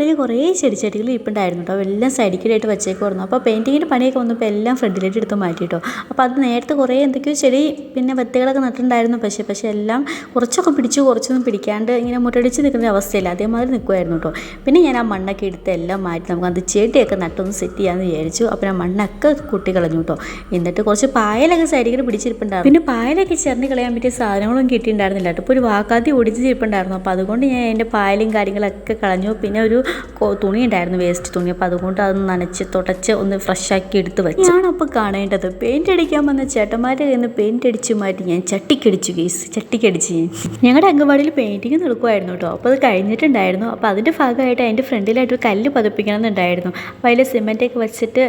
അങ്കവാടിയിൽ കുറേ ചെടിച്ചെടികൾ ഇപ്പം ഉണ്ടായിരുന്നു കേട്ടോ. എല്ലാം സൈഡിക്കലായിട്ട് വെച്ചേക്കുമായിരുന്നു അപ്പോൾ പെയിന്റിങ്ങിന്റെ പണിയൊക്കെ വന്നപ്പോൾ എല്ലാം ഫ്രണ്ടിലേക്ക് എടുത്ത് മാറ്റി കേട്ടോ അപ്പോൾ അത് നേരത്തെ കുറേ എന്തൊക്കെയോ ചെടി പിന്നെ വെത്തുകളൊക്കെ നട്ടിട്ടുണ്ടായിരുന്നു. പക്ഷേ പക്ഷേ എല്ലാം കുറച്ചൊക്കെ പിടിച്ചു കുറച്ചൊന്നും പിടിക്കാണ്ട് ഇങ്ങനെ മുട്ടടിച്ച് നിൽക്കുന്ന അവസ്ഥയില്ല. അതേമാതിരി നിൽക്കുമായിരുന്നു കേട്ടോ. പിന്നെ ഞാൻ ആ മണ്ണൊക്കെ എടുത്ത് എല്ലാം മാറ്റി നമുക്ക് അത് ചെടിയൊക്കെ നട്ടൊന്ന് സെറ്റ് ചെയ്യാമെന്ന് വിചാരിച്ചു. അപ്പോൾ ആ മണ്ണൊക്കെ കൂട്ടി കളഞ്ഞു കേട്ടോ. എന്നിട്ട് കുറച്ച് പായലൊക്കെ സൈഡിൽ പിടിച്ചിരിപ്പുണ്ടായിരുന്നു. പിന്നെ പായലൊക്കെ ചേർന്ന് കളയാൻ പറ്റിയ സാധനങ്ങളൊന്നും കിട്ടിയിട്ടുണ്ടായിരുന്നില്ല കേട്ടോ. ഇപ്പോൾ ഒരു വാക്കാത്തി ഒടിച്ച് ചിരിപ്പുണ്ടായിരുന്നു അപ്പോൾ അതുകൊണ്ട് ഞാൻ എന്റെ പായലും കാര്യങ്ങളൊക്കെ കളഞ്ഞു. പിന്നെ ഒരു തുണി ഉണ്ടായിരുന്നു വേസ്റ്റ് തുണി. അപ്പോൾ അതുകൊണ്ട് അത് നനച്ച് തുടച്ച് ഒന്ന് ഫ്രഷാക്കി എടുത്ത് വെച്ചു. ഞാനപ്പോൾ കാണേണ്ടത് പെയിന്റ് അടിക്കാൻ വന്ന ചേട്ടന്മാരുടെ കയ്യിൽ നിന്ന് പെയിന്റ് അടിച്ച് മാറ്റി ഞാൻ ചട്ടിക്കടിച്ചു ഗീസ് ചട്ടിക്കടിച്ച് ഞങ്ങളുടെ അംഗൻവാടിയിൽ പെയിന്റിങ് നടക്കുമായിരുന്നു കേട്ടോ. അപ്പോൾ അത് കഴിഞ്ഞിട്ടുണ്ടായിരുന്നു. അപ്പോൾ അതിന്റെ ഭാഗമായിട്ട് അതിന്റെ ഫ്രണ്ടിലായിട്ട് ഒരു കല്ല് പതിപ്പിക്കണം എന്നുണ്ടായിരുന്നു അപ്പോൾ അതിൽ സിമെന്റൊക്കെ വെച്ചിട്ട്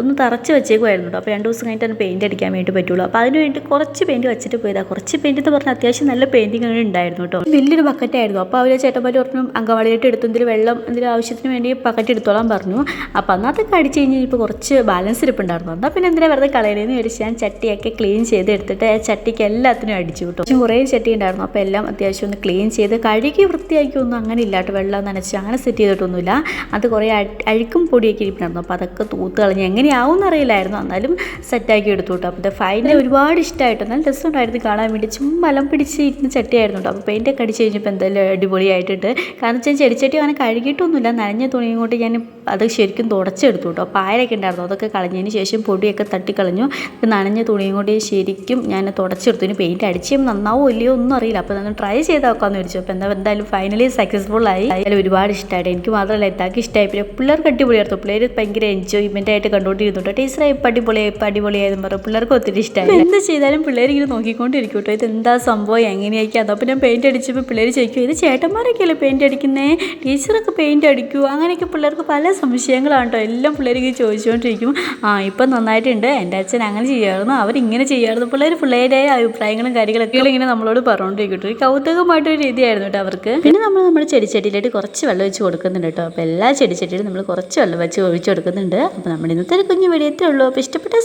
ഒന്ന് തറച്ച് വെച്ചേക്കുമായിരുന്നു കേട്ടോ. അപ്പോൾ രണ്ട് ദിവസം കഴിഞ്ഞിട്ട് അതിന് പെയിന്റ് അടിക്കാൻ വേണ്ടി പറ്റുള്ളൂ. അപ്പോൾ അതിന് വേണ്ടി കുറച്ച് പെയിന്റ് വെച്ചിട്ട് പോയതാണ് കുറച്ച് പെയിന്റ് എന്ന് പറഞ്ഞാൽ അത്യാവശ്യം നല്ല പെയിന്റിങ് ഉണ്ടായിരുന്നു കേട്ടോ. വലിയൊരു ബക്കറ്റായിരുന്നു അപ്പോൾ അവർ ചേട്ടന്മാർ പറഞ്ഞു അങ്കവാടിയായിട്ട് എടുത്തു എന്തെങ്കിലും വെള്ളം എന്തെങ്കിലും ആവശ്യത്തിന് വേണ്ടി പക്കറ്റ് എടുത്തോളാൻ പറഞ്ഞു. അപ്പോൾ അന്നത്തെ അടിച്ച് കഴിഞ്ഞ് ഇപ്പോൾ കുറച്ച് ബാലൻസ് ഇരിപ്പുണ്ടായിരുന്നു എന്നാൽ പിന്നെ എന്തിനാ വെറുതെ കളയണേന്ന് മേടിച്ച് ഞാൻ ചട്ടിയൊക്കെ ക്ലീൻ ചെയ്ത് എടുത്തിട്ട് ആ ചട്ടിക്ക് എല്ലാത്തിനും അടിച്ചു കിട്ടും കുറേ ചട്ടി ഉണ്ടായിരുന്നു. അപ്പോൾ എല്ലാം അത്യാവശ്യം ഒന്ന് ക്ലീൻ ചെയ്ത് കഴുകി വൃത്തിയാക്കിയൊന്നും അങ്ങനെ ഇല്ലാട്ട്. വെള്ളം നനച്ച് അങ്ങനെ സെറ്റ് ചെയ്തിട്ടൊന്നുമില്ല. അത് കുറേ അഴുക്കും പൊടിയൊക്കെ ഇരിപ്പുണ്ടായിരുന്നു. അപ്പോൾ അതൊക്കെ തൂത്ത് കളഞ്ഞ് എങ്ങനെയാവും എന്നറിയില്ലായിരുന്നു എന്നാലും സെറ്റാക്കി എടുത്തു കേട്ടോ അപ്പോൾ ഫൈനൽ ഒരുപാട് ഇഷ്ടമായിട്ട് നല്ല രസമുണ്ടായിരുന്നു കാണാൻ വേണ്ടി. ചുമ്മാ മലം പിടിച്ച് ഇരുന്ന് ചട്ടിയായിരുന്നു കേട്ടോ. അപ്പോൾ പെയിന്റൊക്കെ അടിച്ച് കഴിഞ്ഞപ്പോൾ എന്തായാലും അടിപൊളിയായിട്ടുണ്ട്. കാരണം വെച്ചാൽ ചെടിച്ചട്ടി അങ്ങനെ കഴുകിയിട്ടൊന്നുമില്ല നനഞ്ഞ തുണിയും കൊണ്ട് ഞാൻ അത് ശരിക്കും തുടച്ചെടുത്തു കേട്ടോ പായലൊക്കെ ഉണ്ടായിരുന്നു. അതൊക്കെ കളഞ്ഞതിന് ശേഷം പൊടിയൊക്കെ തട്ടിക്കളഞ്ഞു. നനഞ്ഞ തുണിയും കൊണ്ട് ശരിക്കും ഞാൻ തുടച്ചെടുത്തു. ഇനി പെയിന്റ് അടിച്ച് നന്നാവോ ഇല്ലയോ ഒന്നും അറിയില്ല. അപ്പോൾ നമ്മൾ ട്രൈ ചെയ്ത് നോക്കാമെന്ന് വിളിച്ചു അപ്പോൾ എന്താ എന്തായാലും ഫൈനലി സക്സസ്ഫുൾ ആയി. അതിൽ ഒരുപാട് ഇഷ്ടമായിട്ട് എനിക്ക് മാത്രമല്ല എത്താക്ക് ഇഷ്ടമായി പിന്നെ പിള്ളേർക്ക് അടിപൊളിയായിരുന്നു. പിള്ളേർ ഭയങ്കര എൻജോയ്മെന്റ് ആയിട്ട് കണ്ടുകൊണ്ടിരുന്നു കേട്ടോ ടീച്ചറെ ഇപ്പം അടിപൊളിയായി ഇപ്പം അടിപൊളിയായെന്ന് പറഞ്ഞു. പിള്ളേർക്ക് ഒത്തിരി ഇഷ്ടമായി എന്ത് ചെയ്താലും പിള്ളേർ ഇങ്ങനെ നോക്കിക്കൊണ്ടിരിക്കും കേട്ടോ ഇത് എന്താ സംഭവം? എങ്ങനെയൊക്കെ അപ്പോൾ ഞാൻ പെയിന്റ് അടിച്ചപ്പോൾ പിള്ളേർ ചോദിക്കും ഇത് ചേട്ടന്മാരൊക്കെയല്ലേ പെയിന്റ് അടിക്കുന്നത് ടീച്ചറൊക്കെ അടിക്കുമോ അങ്ങനെയൊക്കെ പിള്ളേർക്ക് പല സംശയങ്ങളാണ് കേട്ടോ. എല്ലാം പിള്ളേർക്ക് ചോദിച്ചുകൊണ്ടിരിക്കും. ആ ഇപ്പം നന്നായിട്ടുണ്ട്. എന്റെ അച്ഛൻ അങ്ങനെ ചെയ്യാമായിരുന്നു അവരിങ്ങനെ ചെയ്യാമായിരുന്നു പിള്ളേർ പിള്ളേരുടെ അഭിപ്രായങ്ങളും കാര്യങ്ങളൊക്കെ ഇങ്ങനെ നമ്മളോട് പറഞ്ഞുകൊണ്ടിരിക്കും ഒരു കൗതുകമായിട്ടൊരു രീതിയായിരുന്നു കേട്ടോ അവർക്ക്. പിന്നെ നമ്മൾ നമ്മുടെ ചെടിച്ചട്ടിയിലായിട്ട് കുറച്ച് വെള്ളം വെച്ച് കൊടുക്കുന്നുണ്ട് കേട്ടോ. അപ്പോൾ എല്ലാ ചെടിച്ചട്ടിയിലും നമ്മൾ കുറച്ച് വെള്ളം വെച്ച് ഒഴിച്ച് കൊടുക്കുന്നുണ്ട്. അപ്പോൾ നമ്മുടെ ഇന്നത്തെ ഒരു കുഞ്ഞു വെടിയത്തേ ഉള്ളൂ. അപ്പോൾ ഇഷ്ടപ്പെട്ട